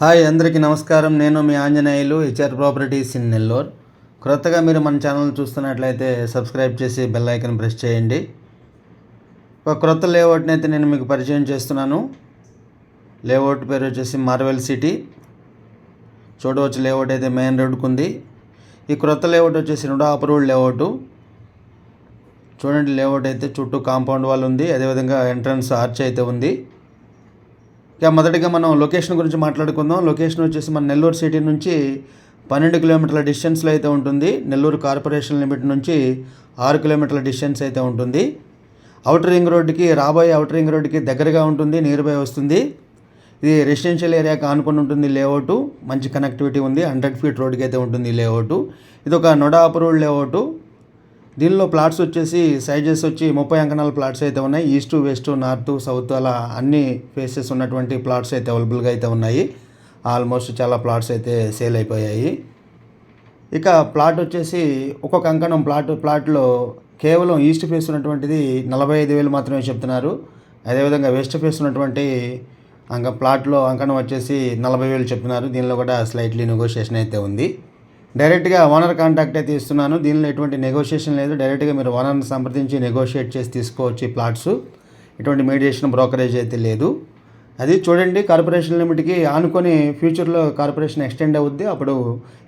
Hi అందరికీ నమస్కారం. నేను మీ Anjaneyulu HR Properties in Nellore. క్రొత్తగా మీరు మన ఛానల్ చూస్తున్నట్లయితే సబ్స్క్రైబ్ చేసి బెల్ ఐకన్ ప్రెస్ చేయండి. ఒక క్రొత్త లేఅవుట్ని అయితే నేను మీకు పరిచయం చేస్తున్నాను. లేఅవుట్ పేరు వచ్చేసి మార్వెల్ సిటీ. చూడవచ్చు లేఅవుట్ అయితే మెయిన్ రోడ్కు ఉంది. ఈ క్రొత్త లేఅవుట్ వచ్చేసి రెండో అప్రూవ్డ్ లేఅవుట్. చూడండి లేఅవుట్ అయితే చుట్టూ కాంపౌండ్ వాల్ ఉంది. అదేవిధంగా ఎంట్రన్స్ ఆర్చ్ అయితే ఉంది. ఇక మొదటిగా మనం లొకేషన్ గురించి మాట్లాడుకుందాం. లొకేషన్ వచ్చేసి మన నెల్లూరు సిటీ నుంచి పన్నెండు కిలోమీటర్ల డిస్టెన్స్లో అయితే ఉంటుంది. నెల్లూరు కార్పొరేషన్ లిమిట్ నుంచి ఆరు కిలోమీటర్ల డిస్టెన్స్ అయితే ఉంటుంది. అవుటర్ రింగ్ రోడ్డుకి రాబోయే అవుటర్ రింగ్ రోడ్డుకి దగ్గరగా ఉంటుంది నియర్ బై వస్తుంది. ఇది రెసిడెన్షియల్ ఏరియాకి ఆనుకొని ఉంటుంది లేఅవుట్ మంచి కనెక్టివిటీ ఉంది హండ్రెడ్ ఫీట్ రోడ్డుకి అయితే ఉంటుంది ఈ లేఅవుట్ ఇది ఒక నొడా అప్రూవ్డ్ లేఅవుట్ దీనిలో ప్లాట్స్ వచ్చేసి సైజెస్ వచ్చి ముప్పై అంకణాల ప్లాట్స్ అయితే ఉన్నాయి. ఈస్ట్ వెస్ట్ నార్త్ సౌత్ అలా అన్ని ఫేసెస్ ఉన్నటువంటి ప్లాట్స్ అయితే అవైలబుల్గా అయితే ఉన్నాయి. ఆల్మోస్ట్ చాలా ప్లాట్స్ అయితే సేల్ అయిపోయాయి. ఇక ప్లాట్ వచ్చేసి ఒక్కొక్క అంకణం ప్లాట్ ప్లాట్లో కేవలం ఈస్ట్ ఫేస్ ఉన్నటువంటిది నలభై ఐదు వేలు మాత్రమే చెప్తున్నారు. అదేవిధంగా వెస్ట్ ఫేస్ ఉన్నటువంటి అంక ప్లాట్లో అంకణం వచ్చేసి నలభై వేలు చెప్తున్నారు. దీనిలో కూడా స్లైట్లీ నెగోషియేషన్ అయితే ఉంది. డైరెక్ట్గా ఓనర్ కాంటాక్ట్ అయితే ఇస్తున్నాను దీనిలో ఎటువంటి నెగోషియేషన్ లేదు. డైరెక్ట్గా మీరు ఓనర్ని సంప్రదించి నెగోషియేట్ చేసి తీసుకోవచ్చు ఈ ప్లాట్స్. ఎటువంటి మీడియేషన్ బ్రోకరేజ్ అయితే లేదు. అది చూడండి. కార్పొరేషన్ లిమిట్కి ఆనుకొని ఫ్యూచర్లో కార్పొరేషన్ ఎక్స్టెండ్ అవుద్ది. అప్పుడు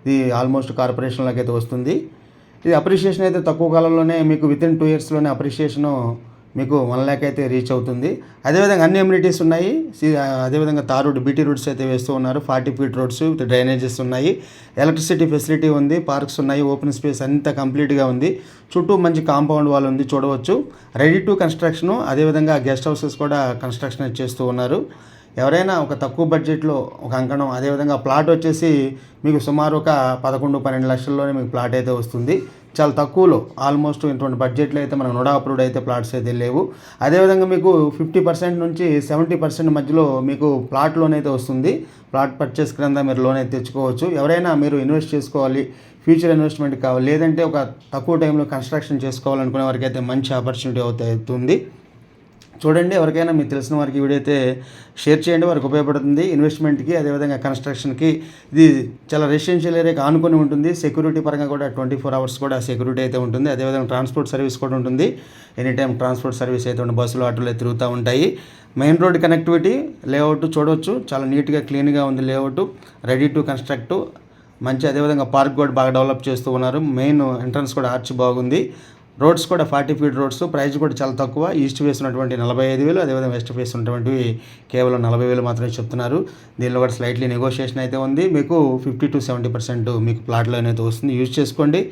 ఇది ఆల్మోస్ట్ కార్పొరేషన్లోకి అయితే వస్తుంది. ఇది అప్రిషియేషన్ అయితే తక్కువ కాలంలోనే మీకు విత్ ఇన్ టూ ఇయర్స్లోనే అప్రిషియేషను మీకు వన్ ల్యాక్ అయితే రీచ్ అవుతుంది. అదేవిధంగా అన్ని ఎమ్యూనిటీస్ ఉన్నాయి. సి- అదేవిధంగా తార్ రోడ్ బీటీ రోడ్స్ అయితే వేస్తూ ఉన్నారు. Forty feet roads with drainages ఉన్నాయి. ఎలక్ట్రిసిటీ ఫెసిలిటీ ఉంది పార్క్స్ ఉన్నాయి ఓపెన్ స్పేస్ అంతా కంప్లీట్గా ఉంది. చుట్టూ మంచి కాంపౌండ్ వాల్ ఉంది చూడవచ్చు. రెడీ టు కన్స్ట్రక్షను అదేవిధంగా గెస్ట్ హౌసెస్ కూడా కన్స్ట్రక్షన్ చేస్తూ ఉన్నారు. ఎవరైనా ఒక తక్కువ బడ్జెట్లో ఒక అంకణం అదేవిధంగా ప్లాట్ వచ్చేసి మీకు సుమారు ఒక పదకొండు పన్నెండు లక్షల్లోనే మీకు ప్లాట్ అయితే వస్తుంది. చాలా తక్కువలో ఆల్మోస్ట్ ఇటువంటి బడ్జెట్లో అయితే మనకు నోడా అప్రూవ్డ్ అయితే ప్లాట్స్ అయితే లేవు. అదేవిధంగా మీకు ఫిఫ్టీ పర్సెంట్ నుంచి సెవెంటీ పర్సెంట్ మధ్యలో మీకు ప్లాట్ లోన్ అయితే వస్తుంది. ప్లాట్ పర్చేస్ క్రింద మీరు లోన్ అయితే తెచ్చుకోవచ్చు. ఎవరైనా మీరు ఇన్వెస్ట్ చేసుకోవాలి ఫ్యూచర్ ఇన్వెస్ట్మెంట్ కావాలి లేదంటే ఒక తక్కువ టైంలో కన్స్ట్రక్షన్ చేసుకోవాలనుకునే వారికి అయితే మంచి ఆపర్చునిటీ అవుతుంది. చూడండి ఎవరికైనా మీకు తెలిసిన వారికి వీడైతే షేర్ చేయండి వారికి ఉపయోగపడుతుంది. ఇన్వెస్ట్మెంట్కి అదేవిధంగా కన్స్ట్రక్షన్కి. ఇది చాలా రెసిడెన్షియల్ ఏరియాకి ఆనుకొని ఉంటుంది. సెక్యూరిటీ పరంగా కూడా ట్వంటీ ఫోర్ అవర్స్ కూడా సెక్యూరిటీ అయితే ఉంటుంది. అదేవిధంగా ట్రాన్స్పోర్ట్ సర్వీస్ కూడా ఉంటుంది. ఎనీ టైం ట్రాన్స్పోర్ట్ సర్వీస్ అయితే ఉంటుంది బస్సులు ఆటోలు అయితే తిరుగుతూ ఉంటాయి. మెయిన్ రోడ్ కనెక్టివిటీ లేఅవుట్ చూడవచ్చు చాలా నీట్గా క్లీన్గా ఉంది లేఅవుట్. Ready to construct. మంచి అదేవిధంగా పార్క్ కూడా బాగా డెవలప్ చేస్తూ ఉన్నారు. మెయిన్ ఎంట్రన్స్ కూడా ఆర్చ్ బాగుంది. రోడ్స్ కూడా ఫార్టీ ఫీట్ రోడ్స్. ప్రైస్ కూడా చాలా తక్కువ. ఈస్ట్ ఫేస్ ఉన్నటువంటి నలభై ఐదు వేలు అదేవిధంగా వెస్ట్ ఫేస్ ఉన్నటువంటివి కేవలం నలభై వేలు మాత్రమే చెప్తున్నారు. దీనిలో కూడా స్లైట్లీ నెగోషియేషన్ అయితే ఉంది. మీకు ఫిఫ్టీ టు సెవెంటీ పర్సెంట్ మీకు ప్లాట్లో అయితే వస్తుంది. యూజ్ చేసుకోండి.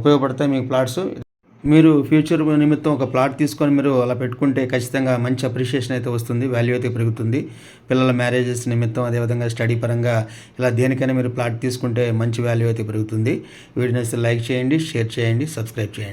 ఉపయోగపడతాయి మీకు ప్లాట్స్ మీరు ఫ్యూచర్ నిమిత్తం ఒక ప్లాట్ తీసుకొని మీరు అలా పెట్టుకుంటే ఖచ్చితంగా మంచి అప్రిషియేషన్ అయితే వస్తుంది. వాల్యూ అయితే పెరుగుతుంది. పిల్లల మ్యారేజెస్ నిమిత్తం అదేవిధంగా స్టడీ పరంగా ఇలా దేనికైనా మీరు ప్లాట్ తీసుకుంటే మంచి వాల్యూ అయితే పెరుగుతుంది. వీడియోని లైక్ చేయండి షేర్ చేయండి సబ్స్క్రైబ్ చేయండి.